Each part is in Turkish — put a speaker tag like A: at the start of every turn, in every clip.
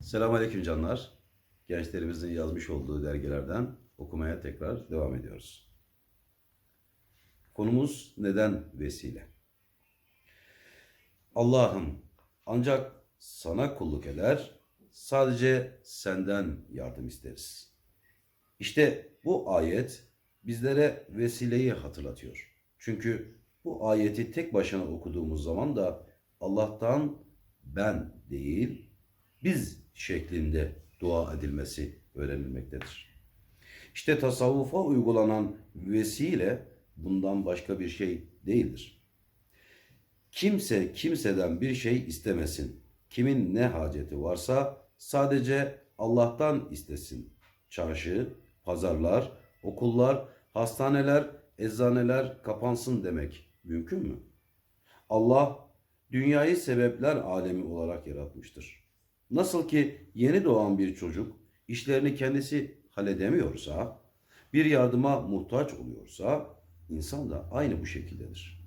A: Selamünaleyküm canlar. Gençlerimizin yazmış olduğu dergilerden okumaya tekrar devam ediyoruz. Konumuz neden vesile? Allah'ım ancak sana kulluk eder, sadece senden yardım isteriz. İşte bu ayet bizlere vesileyi hatırlatıyor. Çünkü bu ayeti tek başına okuduğumuz zaman da Allah'tan ben değil, biz şeklinde dua edilmesi öğrenilmektedir. İşte tasavvufa uygulanan vesile bundan başka bir şey değildir. Kimse kimseden bir şey istemesin. Kimin ne haceti varsa sadece Allah'tan istesin. Çarşı, pazarlar, okullar, hastaneler, eczaneler kapansın demek mümkün mü? Allah dünyayı sebepler alemi olarak yaratmıştır. Nasıl ki yeni doğan bir çocuk işlerini kendisi halledemiyorsa, bir yardıma muhtaç oluyorsa insan da aynı bu şekildedir.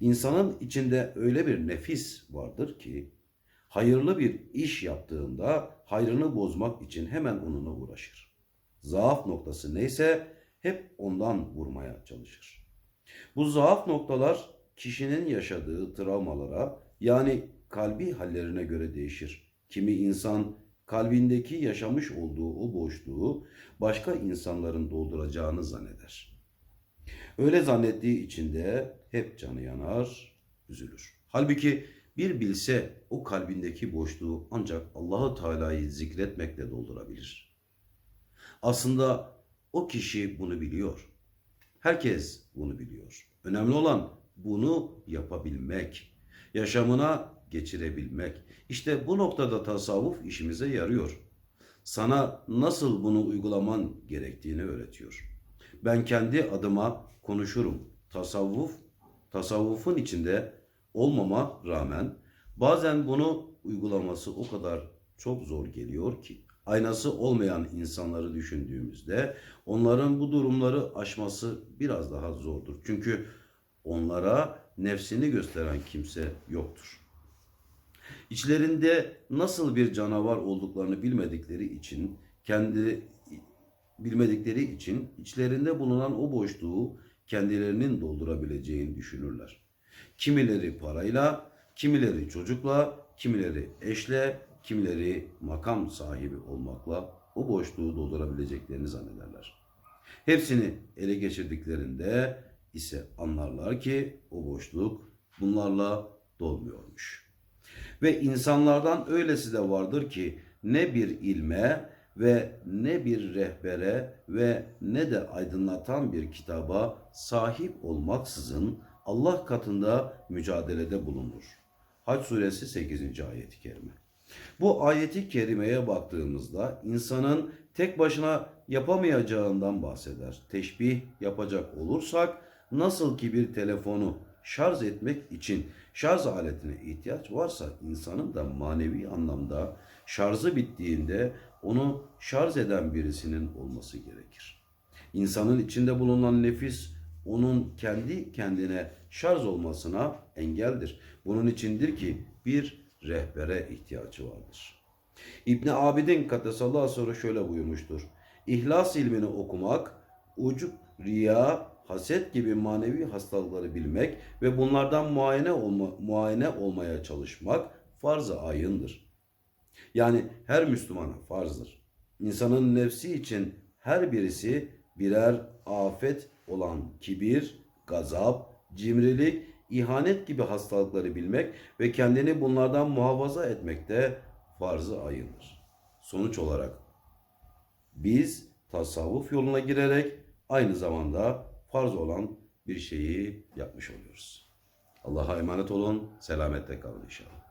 A: İnsanın içinde öyle bir nefis vardır ki hayırlı bir iş yaptığında hayrını bozmak için hemen onunla uğraşır. Zaaf noktası neyse hep ondan vurmaya çalışır. Bu zaaf noktalar kişinin yaşadığı travmalara yani kalbi hallerine göre değişir. Kimi insan kalbindeki yaşamış olduğu o boşluğu başka insanların dolduracağını zanneder. Öyle zannettiği için de hep canı yanar, üzülür. Halbuki bir bilse o kalbindeki boşluğu ancak Allahu Teala'yı zikretmekle doldurabilir. Aslında o kişi bunu biliyor. Herkes bunu biliyor. Önemli olan bunu yapabilmek, yaşamına geçirebilmek. İşte bu noktada tasavvuf işimize yarıyor. Sana nasıl bunu uygulaman gerektiğini öğretiyor. Ben kendi adıma konuşurum. Tasavvuf, tasavvufun içinde olmama rağmen bazen bunu uygulaması o kadar çok zor geliyor ki aynası olmayan insanları düşündüğümüzde onların bu durumları aşması biraz daha zordur. Çünkü onlara nefsini gösteren kimse yoktur. İçlerinde nasıl bir canavar olduklarını bilmedikleri için kendi bilmedikleri için içlerinde bulunan o boşluğu kendilerinin doldurabileceğini düşünürler. Kimileri parayla, kimileri çocukla, kimileri eşle, kimileri makam sahibi olmakla o boşluğu doldurabileceklerini zannederler. Hepsini ele geçirdiklerinde ise anlarlar ki o boşluk bunlarla dolmuyormuş. Ve insanlardan öylesi de vardır ki ne bir ilme ve ne bir rehbere ve ne de aydınlatan bir kitaba sahip olmaksızın Allah katında mücadelede bulunur. Hac suresi 8. ayeti kerime. Bu ayeti kerimeye baktığımızda insanın tek başına yapamayacağından bahseder. Teşbih yapacak olursak nasıl ki bir telefonu şarj etmek için şarj aletine ihtiyaç varsa insanın da manevi anlamda şarjı bittiğinde onu şarj eden birisinin olması gerekir. İnsanın içinde bulunan nefis onun kendi kendine şarj olmasına engeldir. Bunun içindir ki bir rehbere ihtiyacı vardır. İbni Abidin Kadesallahu sonra şöyle buyurmuştur. İhlas ilmini okumak, ucup, riya, haset gibi manevi hastalıkları bilmek ve bunlardan muayene olma, muayene olmaya çalışmak farz-ı ayındır. Yani her Müslümana farzdır. İnsanın nefsi için her birisi birer afet olan kibir, gazap, cimrilik, ihanet gibi hastalıkları bilmek ve kendini bunlardan muhafaza etmek de farz-ı ayındır. Sonuç olarak biz tasavvuf yoluna girerek aynı zamanda farz olan bir şeyi yapmış oluyoruz. Allah'a emanet olun, selametle kalın inşallah.